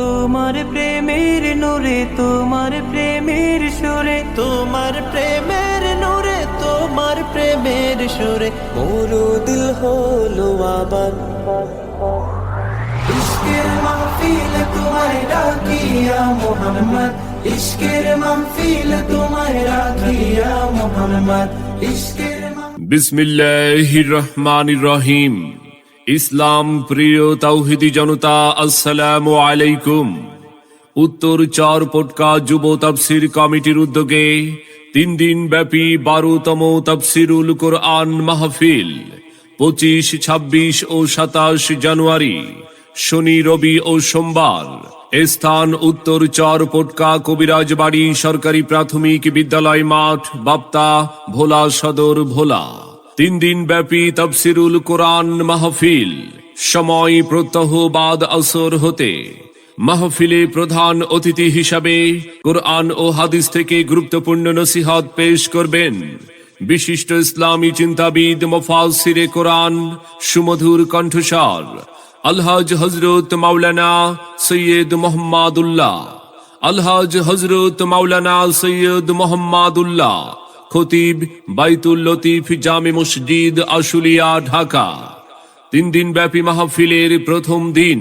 তোমার প্রেমের নূরে, তোমার প্রেমের সুরে। তোমার প্রেমের নূরে, তোমার প্রেমের সুরে। মোরু দিল হলো আবার। ইশকের মাহফিল তোমায় রাখিয়া মোহাম্মদ। ইশকের মাহফিল তোমায় রাখিয়া মোহাম্মদ। ইশকের বিসমিল্লাহির রহমানির রহিম। ইসলাম প্রিয় তাওহিদি জনতা, আসসালামু আলাইকুম। উত্তর চার পটকা যুব তাফসির কমিটির উদ্যোগে তিন দিন ব্যাপী বারোতম তাফসিরুল কোরআন মাহফিল, পঁচিশ, ছাব্বিশ ও সাতাশ জানুয়ারি, শনি, রবি ও সোমবার। স্থান উত্তর চর পটকা কবিরাজ বাড়ি সরকারি প্রাথমিক বিদ্যালয় মাঠ, বাপ্তা, ভোলা সদর, ভোলা। তিন দিন ব্যাপী তফসিরুল কোরআন মাহফিল। সময় প্রত্যহ বাদ আসর হতে। মাহফিলে প্রধান অতিথি হিসাবে কোরআন ও হাদিস থেকে গুরুত্বপূর্ণ নসিহত পেশ করবেন। বিশিষ্ট ইসলামী চিন্তাবিদ মোফাসিরে কোরআন, সুমধুর কণ্ঠস্বর। আলহাজ হজরত মাওলানা সৈয়দ মোহাম্মদুল্লাহ। আলহাজ হজরত মাওলানা সৈয়দ মোহাম্মদুল্লাহ। খতিব বাইতুল লতিফ জামে মসজিদ আশুলিয়া, ঢাকা। তিন দিন ব্যাপী মাহফিলের প্রথম দিন,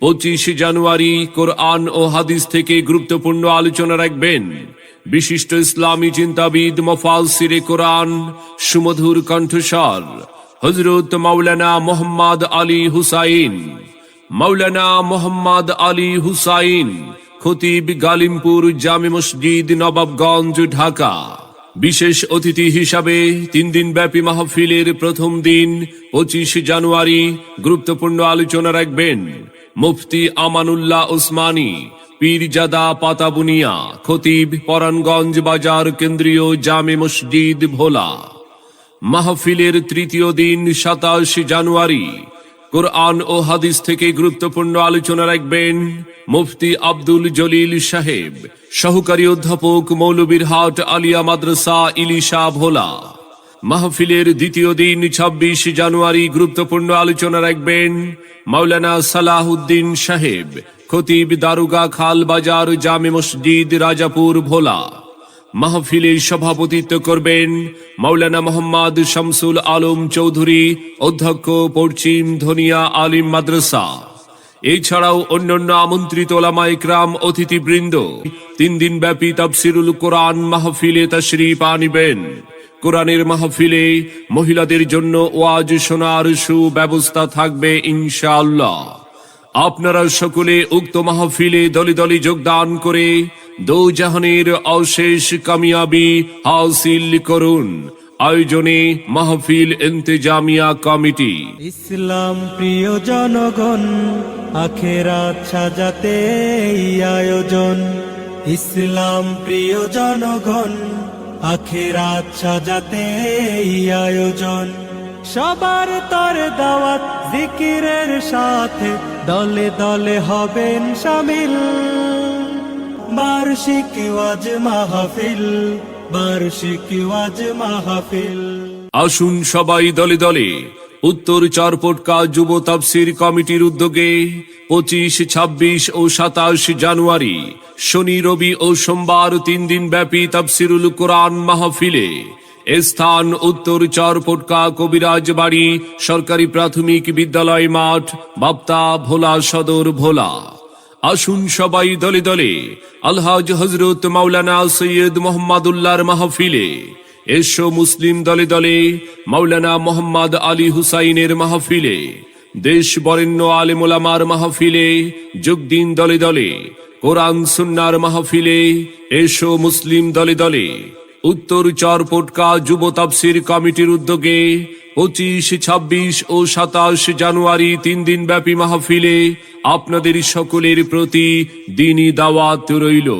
পঁচিশ জানুয়ারি কোরআন ও হাদিস থেকে গুরুত্বপূর্ণ আলোচনা রাখবেন। বিশিষ্ট ইসলামী চিন্তাবিদ মফাল সিরে কোরআন, সুমধুর কণ্ঠস্বর হজরত মাওলানা মোহাম্মদ আলী হুসাইন। মাওলানা মোহাম্মদ আলী হুসাইন, খতিব গালিমপুর জামে মসজিদ নবাবগঞ্জ, ঢাকা। বিশেষ অতিথি হিসাবে তিন দিন ব্যাপী মাহফিলের প্রথম দিন, পঁচিশ জানুয়ারি, গুরুত্বপূর্ণ আলোচনা রাখবেন মুফতি আমানুল্লাহ ওসমানী, পীরজাদা পাতাবুনিয়া, খতিব পরানগঞ্জ বাজার কেন্দ্রীয় জামে মসজিদ ভোলা। মাহফিলের তৃতীয় দিন সাতাশ জানুয়ারি কোরআন ও হাদিস থেকে গুরুত্বপূর্ণ আলোচনা রাখবেন মুফতি আব্দুল জলিল সাহেব, সহকারী অধ্যাপক মৌলবীরহাট আলিয়া মাদ্রাসা ইলিশা ভোলা। মাহফিলের দ্বিতীয় দিন ২৬ জানুয়ারি, গুরুত্বপূর্ণ আলোচনা রাখবেন মাওলানা সালাহুদ্দিন সাহেব, খতিব দারুগা খাল বাজার জামে মসজিদ, রাজাপুর, ভোলা। মাহফিলে সভাপতিত্ব করবেন মাওলানা মোহাম্মদ শামসুল আলম চৌধুরী, অধ্যক্ষ পশ্চিম ধনিয়া আলিম মাদ্রাসা। এছাড়াও অন্যান্য আমন্ত্রিত ওলামা অতিথিবৃন্দ, তিন দিন ব্যাপী তাফসিরুল কোরআন মাহফিলে তশরিফ আনিবেন। কোরআনের মাহফিলে মহিলাদের জন্য ওয়াজ শোনার সুব্যবস্থা থাকবে ইনশাআল্লাহ। আপনারা সকলে উক্ত মাহফিলে দলে দলে যোগদান করে দো জাহানের অশেষ কামিয়াবি হাসিল করুন। আয়োজনে মাহফিল ইন্তেজামিয়া কমিটি। ইসলাম প্রিয় জনগণ আখেরাত সাজাতে আয়োজন। ইসলাম প্রিয় জনগণ আখেরাত সাজাতে আয়োজন। সবার তর দাওয়াত জিকিরের সাথে দলে দলে হবেন সামিল। বার্ষিক ওয়াজ মাহফিল, বার্ষিক ওয়াজ মাহফিল। আসুন সবাই দলে দলে, উত্তর চারপটকা যুব তাফসির কমিটির উদ্যোগে পঁচিশ, ছাব্বিশ ও সাতাশ জানুয়ারি, শনি, রবি ও সোমবার তিন দিন ব্যাপী তাফসিরুল কোরআন মাহফিলে স্থান উত্তর চারপটকা কবিরাজ বাড়ি সরকারি প্রাথমিক বিদ্যালয় মাঠ, বাপ্তা ভোলা সদর ভোলা। আসুন সবাই দলে দলে, আলহাজ হজরত মাওলানা সৈয়দ মোহাম্মদুল্লাহর মাহফিলে। এসো মুসলিম দলে দলে, মাওলানা মোহাম্মদ আলী হুসাইনের মাহফিলে। দেশ বরেণ্য আলেমোলামার মাহফিলে যোগদিন দলে দলে, কোরআন সুন্নার মাহফিলে এসো মুসলিম দলে দলে। উত্তর চরপটকা যুব তাফসির কমিটির উদ্যোগে পঁচিশ, ছাব্বিশ ও সাতাশ জানুয়ারি তিন দিন ব্যাপী মাহফিলে আপনাদের সকলের প্রতি দিনই দাওয়াত রইল।